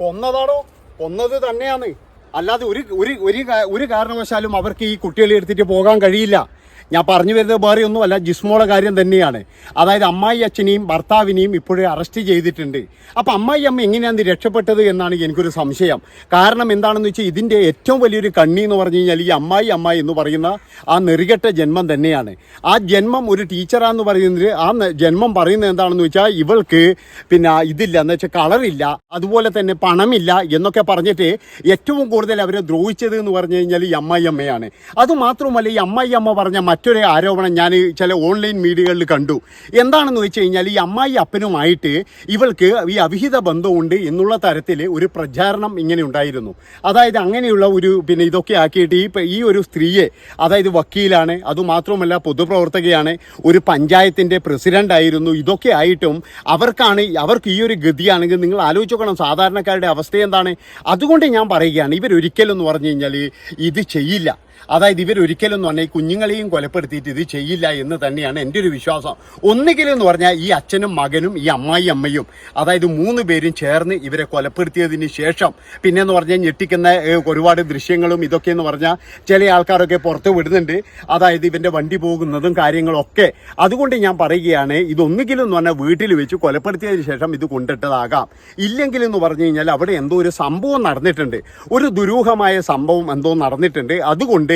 കൊന്നതാണോ? കൊന്നത് തന്നെയാണ്. അല്ലാതെ ഒരു ഒരു ഒരു കാരണവശാലും അവർക്ക് ഈ കുട്ടികളെ എടുത്തിട്ട് പോകാൻ കഴിയില്ല. ഞാൻ പറഞ്ഞു വരുന്നത് വേറെ ഒന്നുമല്ല ജിസ്മോളെ കാര്യം തന്നെയാണ്. അതായത് അമ്മായി അച്ഛനെയും ഭർത്താവിനെയും ഇപ്പോഴേ അറസ്റ്റ് ചെയ്തിട്ടുണ്ട്. അപ്പം അമ്മായി അമ്മ എങ്ങനെയാണ് രക്ഷപ്പെട്ടത് എന്നാണ് എനിക്കൊരു സംശയം. കാരണം എന്താണെന്ന് വെച്ചാൽ ഇതിന്റെ ഏറ്റവും വലിയൊരു കണ്ണി എന്ന് പറഞ്ഞു കഴിഞ്ഞാൽ ഈ അമ്മായി അമ്മ എന്ന് പറയുന്ന ആ നെറികെട്ട ജന്മം തന്നെയാണ്. ആ ജന്മം ഒരു ടീച്ചറാന്ന് പറയുന്നത് ആ ജന്മം പറയുന്നത് എന്താണെന്ന് വെച്ചാൽ ഇവൾക്ക് പിന്നെ ഇതില്ല എന്ന് വെച്ചാൽ കളറില്ല അതുപോലെ തന്നെ പണമില്ല എന്നൊക്കെ പറഞ്ഞിട്ട് ഏറ്റവും കൂടുതൽ അവരെ ദ്രോഹിച്ചത് എന്ന് പറഞ്ഞു കഴിഞ്ഞാൽ ഈ അമ്മായി അമ്മയാണ്. അതുമാത്രമല്ല ഈ അമ്മായി അമ്മ പറഞ്ഞ മറ്റൊരു ആരോപണം ഞാൻ ചില ഓൺലൈൻ മീഡിയകളിൽ കണ്ടു. എന്താണെന്ന് വെച്ച് കഴിഞ്ഞാൽ ഈ അമ്മായി അപ്പനുമായിട്ട് ഇവൾക്ക് ഈ അവിഹിത ബന്ധമുണ്ട് എന്നുള്ള തരത്തിൽ ഒരു പ്രചാരണം ഇങ്ങനെ ഉണ്ടായിരുന്നു. അതായത് അങ്ങനെയുള്ള ഒരു പിന്നെ ഇതൊക്കെ ആക്കിയിട്ട് ഈ ഈ ഒരു സ്ത്രീയെ അതായത് വക്കീലാണ് അതുമാത്രമല്ല പൊതുപ്രവർത്തകയാണ് ഒരു പഞ്ചായത്തിന്റെ പ്രസിഡന്റ് ആയിരുന്നു. ഇതൊക്കെ ആയിട്ടും അവർക്കാണ് അവർക്ക് ഈ ഒരു ഗതിയാണെങ്കിൽ നിങ്ങൾ ആലോചിക്കണം സാധാരണക്കാരുടെ അവസ്ഥ എന്താണ്? അതുകൊണ്ട് ഞാൻ പറയുകയാണ് ഇവരൊരിക്കലും എന്ന് പറഞ്ഞു കഴിഞ്ഞാൽ ഇത് ചെയ്യില്ല. അതായത് ഇവരൊരിക്കലും എന്ന് പറഞ്ഞാൽ ഈ കുഞ്ഞുങ്ങളെയും കൊലപ്പെടുത്തിയിട്ട് ഇത് ചെയ്യില്ല എന്ന് തന്നെയാണ് എന്റെ ഒരു വിശ്വാസം. ഒന്നുകിലും എന്ന് പറഞ്ഞാൽ ഈ അച്ഛനും മകനും ഈ അമ്മായി അമ്മയും അതായത് മൂന്ന് പേരും ചേർന്ന് ഇവരെ കൊലപ്പെടുത്തിയതിന് ശേഷം പിന്നെ എന്ന് പറഞ്ഞാൽ ഞെട്ടിക്കുന്ന ഒരുപാട് ദൃശ്യങ്ങളും ഇതൊക്കെ എന്ന് പറഞ്ഞാൽ ചില ആൾക്കാരൊക്കെ പുറത്ത് വിടുന്നുണ്ട്. അതായത് ഇവന്റെ വണ്ടി പോകുന്നതും കാര്യങ്ങളൊക്കെ. അതുകൊണ്ട് ഞാൻ പറയുകയാണ് ഇതൊന്നുകിലും എന്ന് പറഞ്ഞാൽ വീട്ടിൽ വെച്ച് കൊലപ്പെടുത്തിയതിന് ശേഷം ഇത് കൊണ്ടിട്ടതാകാം. ഇല്ലെങ്കിൽ എന്ന് പറഞ്ഞു കഴിഞ്ഞാൽ അവിടെ എന്തോ ഒരു സംഭവം നടന്നിട്ടുണ്ട്. ഒരു ദുരൂഹമായ സംഭവം എന്തോ നടന്നിട്ടുണ്ട്. അതുകൊണ്ട്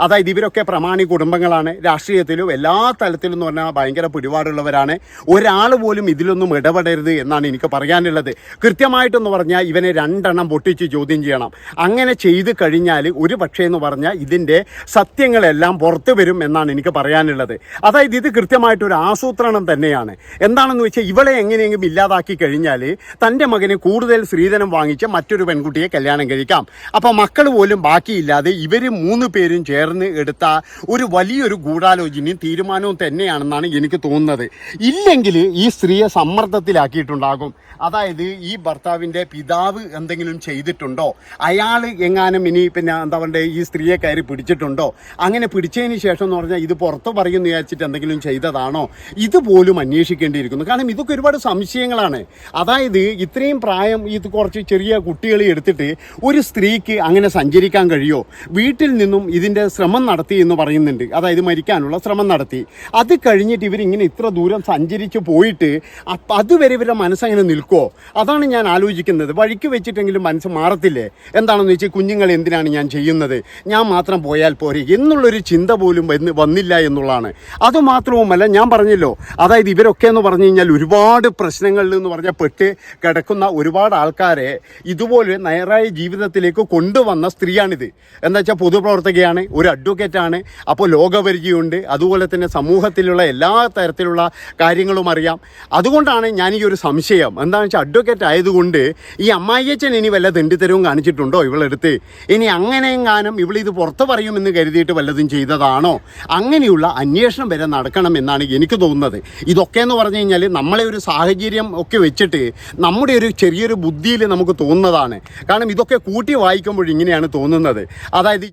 അതായത് ഇവരൊക്കെ പ്രമാണി കുടുംബങ്ങളാണ്. രാഷ്ട്രീയത്തിലും എല്ലാ തലത്തിലും എന്ന് പറഞ്ഞാൽ ഭയങ്കര പിടിപാടുള്ളവരാണ്. ഒരാൾ പോലും ഇതിലൊന്നും ഇടപെടരുത് എന്നാണ് എനിക്ക് പറയാനുള്ളത്. കൃത്യമായിട്ടെന്ന് പറഞ്ഞാൽ ഇവനെ രണ്ടെണ്ണം പൊട്ടിച്ച് ചോദ്യം ചെയ്യണം. അങ്ങനെ ചെയ്ത് കഴിഞ്ഞാൽ ഒരു പക്ഷേ എന്ന് പറഞ്ഞാൽ ഇതിന്റെ സത്യങ്ങളെല്ലാം പുറത്തു വരും എന്നാണ് എനിക്ക് പറയാനുള്ളത്. അതായത് ഇത് കൃത്യമായിട്ടൊരു ആസൂത്രണം തന്നെയാണ്. എന്താണെന്ന് വെച്ചാൽ ഇവളെ എങ്ങനെയെങ്കിലും ഇല്ലാതാക്കി കഴിഞ്ഞാൽ തന്റെ മകന് കൂടുതൽ സ്ത്രീധനം വാങ്ങിച്ച് മറ്റൊരു പെൺകുട്ടിയെ കല്യാണം കഴിക്കാം. അപ്പോൾ മക്കൾ പോലും ബാക്കിയില്ലാതെ ഇവർ മൂന്ന് ചേർന്ന് എടുത്ത ഒരു വലിയൊരു ഗൂഢാലോചനയും തീരുമാനവും തന്നെയാണെന്നാണ് എനിക്ക് തോന്നുന്നത്. ഇല്ലെങ്കിൽ ഈ സ്ത്രീയെ സമ്മർദ്ദത്തിലാക്കിയിട്ടുണ്ടാകും. അതായത് ഈ ഭർത്താവിന്റെ പിതാവ് എന്തെങ്കിലും ചെയ്തിട്ടുണ്ടോ? അയാൾ എങ്ങാനും ഇനി പിന്നെ എന്താ പറയുക ഈ സ്ത്രീയെ കയറി പിടിച്ചിട്ടുണ്ടോ? അങ്ങനെ പിടിച്ചതിന് ശേഷം എന്ന് പറഞ്ഞാൽ ഇത് പുറത്ത് പറയുമെന്ന് വിചാരിച്ചിട്ട് എന്തെങ്കിലും ചെയ്തതാണോ? ഇതുപോലും അന്വേഷിക്കേണ്ടിയിരിക്കുന്നു. കാരണം ഇതൊക്കെ ഒരുപാട് സംശയങ്ങളാണ്. അതായത് ഇത്രയും പ്രായം ഇത് കുറച്ച് ചെറിയ കുട്ടികളെ എടുത്തിട്ട് ഒരു സ്ത്രീക്ക് അങ്ങനെ സഞ്ചരിക്കാൻ കഴിയോ? വീട്ടിൽ നിന്നും ഇതിന്റെ ശ്രമം നടത്തി എന്ന് പറയുന്നുണ്ട്. അതായത് മരിക്കാനുള്ള ശ്രമം നടത്തി. അത് കഴിഞ്ഞിട്ട് ഇവരിങ്ങനെ ഇത്ര ദൂരം സഞ്ചരിച്ച് പോയിട്ട് അപ്പം അതുവരെ ഇവരുടെ മനസ്സങ്ങനെ നിൽക്കുമോ അതാണ് ഞാൻ ആലോചിക്കുന്നത്. വഴിക്ക് വെച്ചിട്ടെങ്കിലും മനസ്സ് മാറത്തില്ലേ? എന്താണെന്ന് വെച്ചാൽ കുഞ്ഞുങ്ങൾ എന്തിനാണ് ഞാൻ ചെയ്യുന്നത്? ഞാൻ മാത്രം പോയാൽ പോരെ. എന്നുള്ളൊരു ചിന്ത പോലും വന്ന് വന്നില്ല എന്നുള്ളതാണ്. അതുമാത്രവുമല്ല ഞാൻ പറഞ്ഞല്ലോ. അതായത് ഇവരൊക്കെ എന്ന് പറഞ്ഞു കഴിഞ്ഞാൽ ഒരുപാട് പ്രശ്നങ്ങളിൽ എന്ന് പറഞ്ഞാൽ പെട്ട് കിടക്കുന്ന ഒരുപാട് ആൾക്കാരെ ഇതുപോലെ നേരായ ജീവിതത്തിലേക്ക് കൊണ്ടുവന്ന സ്ത്രീയാണിത്. എന്താ വെച്ചാൽ പൊതുപ്രവർത്തകയാണ് ഒരു അഡ്വക്കേറ്റാണ് അപ്പോൾ ലോകപരിചയമുണ്ട്. അതുപോലെ തന്നെ സമൂഹത്തിലുള്ള എല്ലാ തരത്തിലുള്ള കാര്യങ്ങളും അറിയാം. അതുകൊണ്ടാണ് ഞാൻ ഈ ഒരു സംശയം. എന്താണെന്ന് വെച്ചാൽ അഡ്വക്കേറ്റ് ആയതുകൊണ്ട് ഈ അമ്മായിയച്ഛൻ ഇനി വല്ല തെണ്ടിത്തരവും കാണിച്ചിട്ടുണ്ടോ ഇവളെടുത്ത്? ഇനി അങ്ങനെയും അങ്ങനെയെങ്ങാനും ഇവളിത് പുറത്ത് പറയുമെന്ന് കരുതിയിട്ട് വല്ലതും ചെയ്തതാണോ? അങ്ങനെയുള്ള അന്വേഷണം വരെ നടക്കണം എന്നാണ് എനിക്ക് തോന്നുന്നത്. ഇതൊക്കെ എന്ന് പറഞ്ഞു കഴിഞ്ഞാൽ നമ്മളെ ഒരു സാഹചര്യം ഒക്കെ വെച്ചിട്ട് നമ്മുടെ ഒരു ചെറിയൊരു ബുദ്ധിയിൽ നമുക്ക് തോന്നുന്നതാണ്. കാരണം ഇതൊക്കെ കൂട്ടി വായിക്കുമ്പോൾ ഇങ്ങനെയാണ് തോന്നുന്നത്. അതായത്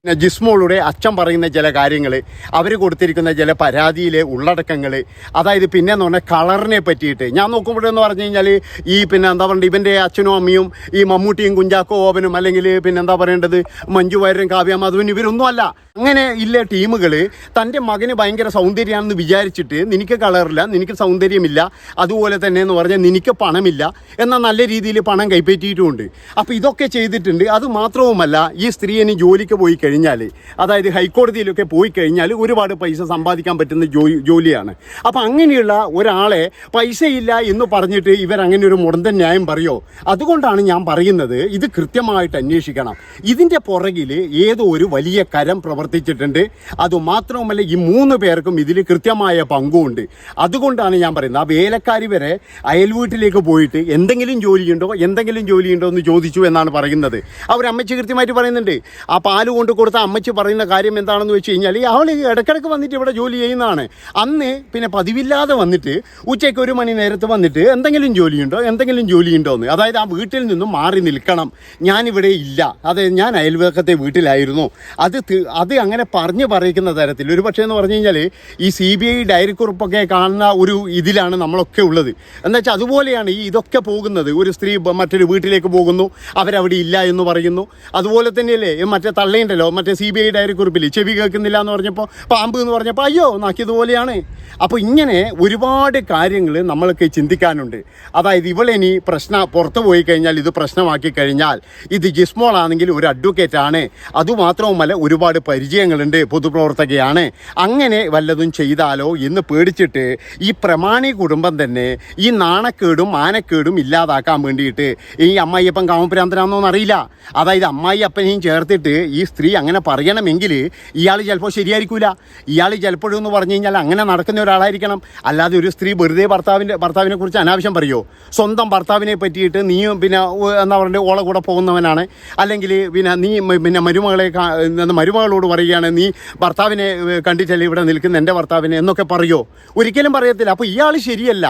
ജിസ്മോളുടെ അച്ഛൻ പറയുന്ന ചില കാര്യങ്ങൾ അവർ കൊടുത്തിരിക്കുന്ന ചില പരാതിയിലെ ഉള്ളടക്കങ്ങൾ അതായത് പിന്നെ എന്ന് പറഞ്ഞാൽ കളറിനെ പറ്റിയിട്ട്. ഞാൻ നോക്കുമ്പോഴെന്ന് പറഞ്ഞു കഴിഞ്ഞാൽ ഈ പിന്നെ എന്താ പറയുക ഇവന്റെ അച്ഛനും അമ്മയും ഈ മമ്മൂട്ടിയും കുഞ്ചാക്കോ ഓവനും അല്ലെങ്കിൽ പിന്നെ എന്താ പറയേണ്ടത് മഞ്ജു വാര്യരും കാവ്യ മാധവനും ഇവരൊന്നും അല്ല. അങ്ങനെ ഇല്ല ടീമുകൾ തന്റെ മകന് ഭയങ്കര സൗന്ദര്യമാണെന്ന് വിചാരിച്ചിട്ട് നിനക്ക് കളറില്ല നിനക്ക് സൗന്ദര്യമില്ല അതുപോലെ തന്നെ എന്ന് പറഞ്ഞാൽ നിനക്ക് പണമില്ല എന്നാൽ നല്ല രീതിയിൽ പണം കൈപ്പറ്റിയിട്ടുമുണ്ട് അപ്പോൾ ഇതൊക്കെ ചെയ്തിട്ടുണ്ട്. അത് മാത്രവുമല്ല ഈ സ്ത്രീ ഇനി ജോലിക്ക് പോയി കഴിഞ്ഞാൽ അതായത് ഹൈക്കോടതിയിലൊക്കെ പോയി കഴിഞ്ഞാൽ ഒരുപാട് പൈസ സമ്പാദിക്കാൻ പറ്റുന്ന ജോലിയാണ്. അപ്പം അങ്ങനെയുള്ള ഒരാളെ പൈസയില്ല എന്ന് പറഞ്ഞിട്ട് ഇവർ അങ്ങനെ ഒരു മുടന്തൻ ന്യായം പറയോ? അതുകൊണ്ടാണ് ഞാൻ പറയുന്നത് ഇത് കൃത്യമായിട്ട് അന്വേഷിക്കണം. ഇതിന്റെ പുറകിൽ ഏതോ ഒരു വലിയ കരം പ്രവർത്തിച്ചിട്ടുണ്ട്. അതുമാത്രവുമല്ല ഈ മൂന്ന് പേർക്കും ഇതിൽ കൃത്യമായ പങ്കുമുണ്ട് അതുകൊണ്ടാണ് ഞാൻ പറയുന്നത്. ആ വേലക്കാരി വരെ അയൽവീട്ടിലേക്ക് പോയിട്ട് എന്തെങ്കിലും ജോലിയുണ്ടോ എന്തെങ്കിലും ജോലിയുണ്ടോ എന്ന് ചോദിച്ചു എന്നാണ് പറയുന്നത്. അവർ അമ്മച്ചി കൃത്യമായിട്ട് പറയുന്നുണ്ട്. ആ പാൽ കൊണ്ട് കൊടുത്ത അമ്മച്ചി ചേച്ചി പറയുന്ന കാര്യം എന്താണെന്ന് വെച്ച് കഴിഞ്ഞാൽ അവൾ ഇടയ്ക്കിടയ്ക്ക് വന്നിട്ട് ഇവിടെ ജോലി ചെയ്യുന്നതാണ്. അന്ന് പിന്നെ പതിവില്ലാതെ വന്നിട്ട് ഉച്ചയ്ക്ക് ഒരു മണി നേരത്ത് വന്നിട്ട് എന്തെങ്കിലും ജോലിയുണ്ടോ? എന്തെങ്കിലും ജോലിയുണ്ടോ എന്ന് അതായത് ആ വീട്ടിൽ നിന്നും മാറി നിൽക്കണം. ഞാനിവിടെ ഇല്ല. അതായത് ഞാൻ അയൽവക്കത്തെ വീട്ടിലായിരുന്നു. അത് അത് അങ്ങനെ പറഞ്ഞ് പറയിക്കുന്ന തരത്തിൽ. ഒരു പക്ഷേ എന്ന് പറഞ്ഞു കഴിഞ്ഞാൽ ഈ സി ബി ഐ ഡയറി കുറിപ്പൊക്കെ കാണുന്ന ഒരു ഇതിലാണ് നമ്മളൊക്കെ ഉള്ളത്. എന്താ വെച്ചാൽ അതുപോലെയാണ് ഈ ഇതൊക്കെ പോകുന്നത്. ഒരു സ്ത്രീ മറ്റൊരു വീട്ടിലേക്ക് പോകുന്നു. അവരവിടെ ഇല്ല എന്ന് പറയുന്നു. അതുപോലെ തന്നെയല്ലേ മറ്റേ തള്ളയുണ്ടല്ലോ മറ്റേ സി ബി ഐ ഡയറി കുറിപ്പിൽ ചെവി കേൾക്കുന്നില്ല എന്ന് പറഞ്ഞപ്പോൾ പാമ്പ് എന്ന് പറഞ്ഞപ്പോൾ അയ്യോ നാക്കിയതുപോലെയാണ്. അപ്പോൾ ഇങ്ങനെ ഒരുപാട് കാര്യങ്ങൾ നമ്മൾക്ക് ചിന്തിക്കാനുണ്ട്. അതായത് ഇവളിനി പ്രശ്ന പുറത്തു പോയി കഴിഞ്ഞാൽ ഇത് പ്രശ്നമാക്കി കഴിഞ്ഞാൽ ഇത് ജിസ്മോളാണെങ്കിൽ ഒരു അഡ്വക്കേറ്റ് ആണ്. അതുമാത്രവുമല്ല ഒരുപാട് പരിചയങ്ങളുണ്ട് പൊതുപ്രവർത്തകയാണ്. അങ്ങനെ വല്ലതും ചെയ്താലോ എന്ന് പേടിച്ചിട്ട് ഈ പ്രമാണി കുടുംബം തന്നെ ഈ നാണക്കേടും മാനക്കേടും ഇല്ലാതാക്കാൻ വേണ്ടിയിട്ട് ഈ അമ്മായിയപ്പൻ കാമപ്രാന്തനാണെന്നൊന്നും അറിയില്ല അതായത് അമ്മായി അപ്പനെയും ചേർത്തിട്ട് ഈ സ്ത്രീ അങ്ങനെ പറയണമെങ്കിൽ ഇയാൾ ചിലപ്പോൾ ശരിയായിരിക്കൂല. ഇയാൾ ചിലപ്പോഴും എന്ന് പറഞ്ഞു കഴിഞ്ഞാൽ അങ്ങനെ നടക്കുന്ന ഒരാളായിരിക്കണം. അല്ലാതെ ഒരു സ്ത്രീ വെറുതെ ഭർത്താവിന്റെ ഭർത്താവിനെ കുറിച്ച് അനാവശ്യം പറയുമോ സ്വന്തം ഭർത്താവിനെ പറ്റിയിട്ട് നീ പിന്നെ എന്താ പറയുക ഓളെ കൂടെ പോകുന്നവനാണ്. അല്ലെങ്കിൽ പിന്നെ നീ പിന്നെ മരുമകളെ മരുമകളോട് പറയുകയാണ് നീ ഭർത്താവിനെ കണ്ടിട്ടല്ലേ ഇവിടെ നിൽക്കുന്ന എന്റെ ഭർത്താവിനെ? എന്നൊക്കെ പറയുമോ ഒരിക്കലും പറയത്തില്ല. അപ്പോൾ ഇയാൾ ശരിയല്ല.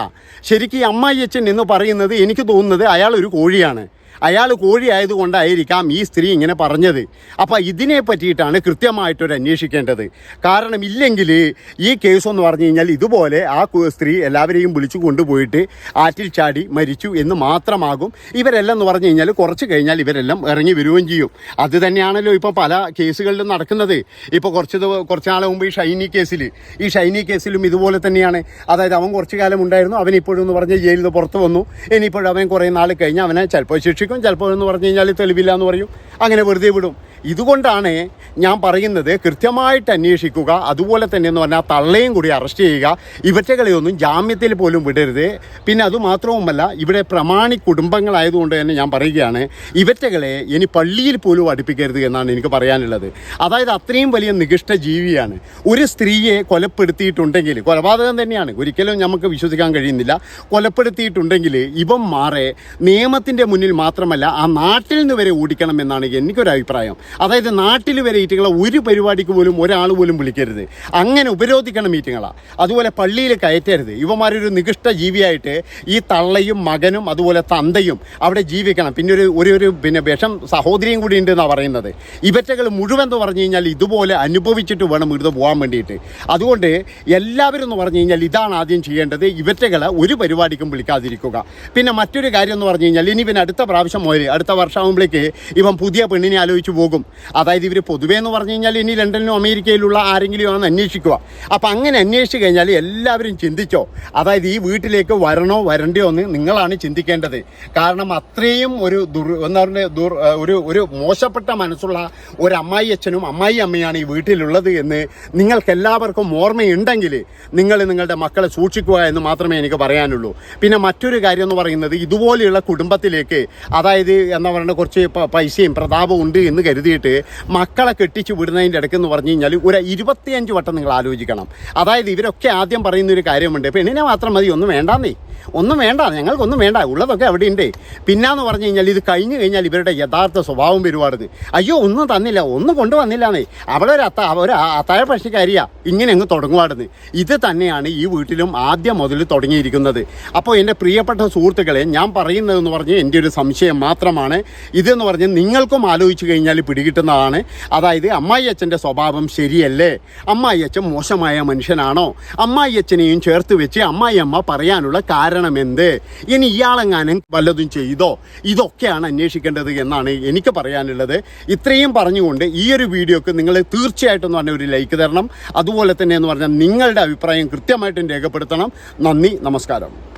ശരിക്കും അമ്മായി അച്ഛൻ എന്ന് പറയുന്നത് എനിക്ക് തോന്നുന്നത് അയാൾ ഒരു കോഴിയാണ്. അയാൾ കോഴിയായതുകൊണ്ടായിരിക്കാം ഈ സ്ത്രീ ഇങ്ങനെ പറഞ്ഞത്. അപ്പോൾ ഇതിനെ പറ്റിയിട്ടാണ് കൃത്യമായിട്ടൊരു അന്വേഷിക്കേണ്ടത്. കാരണം ഇല്ലെങ്കിൽ ഈ കേസ് എന്ന് പറഞ്ഞു കഴിഞ്ഞാൽ ഇതുപോലെ ആ സ്ത്രീ എല്ലാവരെയും വിളിച്ചു കൊണ്ടുപോയിട്ട് ആറ്റിൽ ചാടി മരിച്ചു എന്ന് മാത്രമാകും. ഇവരെല്ലാം എന്ന് പറഞ്ഞു കഴിഞ്ഞാൽ കുറച്ച് കഴിഞ്ഞാൽ ഇവരെല്ലാം ഇറങ്ങി വരികയും ചെയ്യും. അത് തന്നെയാണല്ലോ ഇപ്പോൾ പല കേസുകളിലും നടക്കുന്നത്. ഇപ്പോൾ കുറച്ച് കുറച്ച് നാളെ മുമ്പ് ഈ ഷൈനി കേസിൽ ഈ ഷൈനി കേസിലും ഇതുപോലെ തന്നെയാണ്. അതായത് അവൻ കുറച്ച് കാലം ഉണ്ടായിരുന്നു. അവൻ ഇപ്പോഴും എന്ന് പറഞ്ഞ് ജയിലിൽ നിന്ന് പുറത്ത് വന്നു. ഇനിയിപ്പോഴും അവൻ കുറേ നാൾ കഴിഞ്ഞ് അവനെ ചിലപ്പോൾ ശിക്ഷിക്കും ചിലപ്പോൾ എന്ന് പറഞ്ഞു കഴിഞ്ഞാൽ തെളിവില്ല എന്ന് പറയും. അങ്ങനെ വെറുതെ വിടും. ഇതുകൊണ്ടാണ് ഞാൻ പറയുന്നത് കൃത്യമായിട്ട് അന്വേഷിക്കുക. അതുപോലെ തന്നെ എന്ന് പറഞ്ഞാൽ തള്ളയും കൂടി അറസ്റ്റ് ചെയ്യുക. ഇവറ്റകളെയൊന്നും ജാമ്യത്തിൽ പോലും വിടരുത്. പിന്നെ അതുമാത്രവുമല്ല ഇവിടെ പ്രമാണി കുടുംബങ്ങളായതുകൊണ്ട് തന്നെ ഞാൻ പറയുകയാണ് ഇവറ്റകളെ ഇനി പള്ളിയിൽ പോലും അടുപ്പിക്കരുത് എന്നാണ് എനിക്ക് പറയാനുള്ളത്. അതായത് അത്രയും വലിയ നികിഷ്ട ജീവിയാണ്. ഒരു സ്ത്രീയെ കൊലപ്പെടുത്തിയിട്ടുണ്ടെങ്കിൽ കൊലപാതകം തന്നെയാണ്. ഒരിക്കലും നമുക്ക് വിശ്വസിക്കാൻ കഴിയുന്നില്ല. കൊലപ്പെടുത്തിയിട്ടുണ്ടെങ്കിൽ ഇവൻ മാറെ നിയമത്തിന്റെ മുന്നിൽ മാത്രമല്ല ആ നാട്ടിൽ നിന്ന് വരെ ഓടിക്കണം എന്നാണ് എനിക്കൊരു അഭിപ്രായം. അതായത് നാട്ടിൽ വരെ ഈറ്റിങ്ങളെ ഒരു പരിപാടിക്ക് പോലും ഒരാൾ പോലും വിളിക്കരുത്. അങ്ങനെ ഉപരോധിക്കണം മീറ്റിങ്ങളാണ് അതുപോലെ പള്ളിയിൽ കയറ്റരുത്. ഇവന്മാരൊരു നികൃഷ്ട ജീവിയായിട്ട് ഈ തള്ളയും മകനും അതുപോലെ തന്തയും അവിടെ ജീവിക്കണം. പിന്നെ ഒരു ഒരു ഒരു പിന്നെ വിഷം സഹോദരിയും കൂടി ഉണ്ട് എന്നാണ് പറയുന്നത്. ഇവറ്റകൾ മുഴുവൻ എന്ന് പറഞ്ഞു കഴിഞ്ഞാൽ ഇതുപോലെ അനുഭവിച്ചിട്ട് വേണം ഇവിടുന്ന് പോകാൻ വേണ്ടിയിട്ട്. അതുകൊണ്ട് എല്ലാവരും എന്ന് പറഞ്ഞു കഴിഞ്ഞാൽ ഇതാണ് ആദ്യം ചെയ്യേണ്ടത്. ഇവറ്റകളെ ഒരു പരിപാടിക്കും വിളിക്കാതിരിക്കുക. പിന്നെ മറ്റൊരു കാര്യം എന്ന് പറഞ്ഞു കഴിഞ്ഞാൽ ഇനി പിന്നെ അടുത്ത പ്രാവശ്യം മുതൽ അടുത്ത വർഷമാകുമ്പോഴേക്ക് ഇവൻ പുതിയ പെണ്ണിനെ ആലോചിച്ച് പോകും. അതായത് ഇവർ പൊതുവേ എന്ന് പറഞ്ഞു കഴിഞ്ഞാൽ ഇനി ലണ്ടനിലും അമേരിക്കയിലുള്ള ആരെങ്കിലും ആണെന്ന് അന്വേഷിക്കുക. അപ്പം അങ്ങനെ അന്വേഷിച്ച് കഴിഞ്ഞാൽ എല്ലാവരും ചിന്തിച്ചോ? അതായത് ഈ വീട്ടിലേക്ക് വരണോ വരണ്ടയോ എന്ന് നിങ്ങളാണ് ചിന്തിക്കേണ്ടത്. കാരണം അത്രയും ഒരു ദുർ എന്താ പറയുക ദുർ ഒരു ഒരു മോശപ്പെട്ട മനസ്സുള്ള ഒരു അമ്മായി അച്ഛനും അമ്മായി അമ്മയാണ് ഈ വീട്ടിലുള്ളത് എന്ന് നിങ്ങൾക്ക് എല്ലാവർക്കും ഓർമ്മയുണ്ടെങ്കിൽ നിങ്ങൾ നിങ്ങളുടെ മക്കളെ സൂക്ഷിക്കുക എന്ന് മാത്രമേ എനിക്ക് പറയാനുള്ളൂ. പിന്നെ മറ്റൊരു കാര്യം എന്ന് പറയുന്നത് ഇതുപോലെയുള്ള കുടുംബത്തിലേക്ക് അതായത് എന്താ പറയുക കുറച്ച് പൈസയും പ്രതാപവും ഉണ്ട് എന്ന് കരുതിയിട്ട് മക്കളെ കെട്ടിച്ചു വിടുന്നതിന്റെ ഇടയ്ക്ക് എന്ന് പറഞ്ഞു കഴിഞ്ഞാൽ ഒരു ഇരുപത്തിയഞ്ച് വട്ടം നിങ്ങൾ ആലോചിക്കണം. അതായത് ഇവരൊക്കെ ആദ്യം പറയുന്ന ഒരു കാര്യമുണ്ട് പെണ്ണിനെ മാത്രം മതി ഒന്നും വേണ്ടാന്നേ. ഒന്നും വേണ്ട ഞങ്ങൾക്കൊന്നും വേണ്ട ഉള്ളതൊക്കെ അവിടെ ഉണ്ട് പിന്നാന്ന് പറഞ്ഞു കഴിഞ്ഞാൽ ഇത് കഴിഞ്ഞു കഴിഞ്ഞാൽ ഇവരുടെ യഥാർത്ഥ സ്വഭാവം വരുവാറുത് അയ്യോ ഒന്നും തന്നില്ല ഒന്നും കൊണ്ടുവന്നില്ലാന്നേ. അവളൊരു ഒരു അത്ത ഒരു അത്താഴ പക്ഷിക്കാരിയാ ഇങ്ങനെ അങ്ങ് തുടങ്ങുവാടുന്ന്. ഇത് തന്നെയാണ് ഈ വീട്ടിലും ആദ്യം മുതൽ തുടങ്ങിയിരിക്കുന്നത്. അപ്പോൾ എന്റെ പ്രിയപ്പെട്ട സുഹൃത്തുക്കളെ ഞാൻ പറയുന്നതെന്ന് പറഞ്ഞ് എന്റെ ഒരു സംശയം മാത്രമാണ്. ഇതെന്ന് പറഞ്ഞ് നിങ്ങൾക്കും ആലോചിച്ച് കഴിഞ്ഞാൽ പിടികിട്ടുന്നതാണ്. അതായത് അമ്മായി അച്ഛന്റെ സ്വഭാവം ശരിയല്ലേ? അമ്മായി അച്ഛൻ മോശമായ മനുഷ്യനാണോ? അമ്മായി അച്ഛനെയും ചേർത്ത് വെച്ച് അമ്മായി അമ്മ പറയാനുള്ള കാരണം എന്ത് ഇനി ഇയാളെങ്ങാനും വല്ലതും ചെയ്തോ? ഇതൊക്കെയാണ് അന്വേഷിക്കേണ്ടത് എന്നാണ് എനിക്ക് പറയാനുള്ളത്. ഇത്രയും പറഞ്ഞുകൊണ്ട് ഈ ഒരു വീഡിയോക്ക് നിങ്ങൾ തീർച്ചയായിട്ടും പറഞ്ഞ ഒരു ലൈക്ക് തരണം. അതുപോലെ തന്നെ എന്ന് പറഞ്ഞാൽ നിങ്ങളുടെ അഭിപ്രായം കൃത്യമായിട്ടും രേഖപ്പെടുത്തണം. നന്ദി നമസ്കാരം.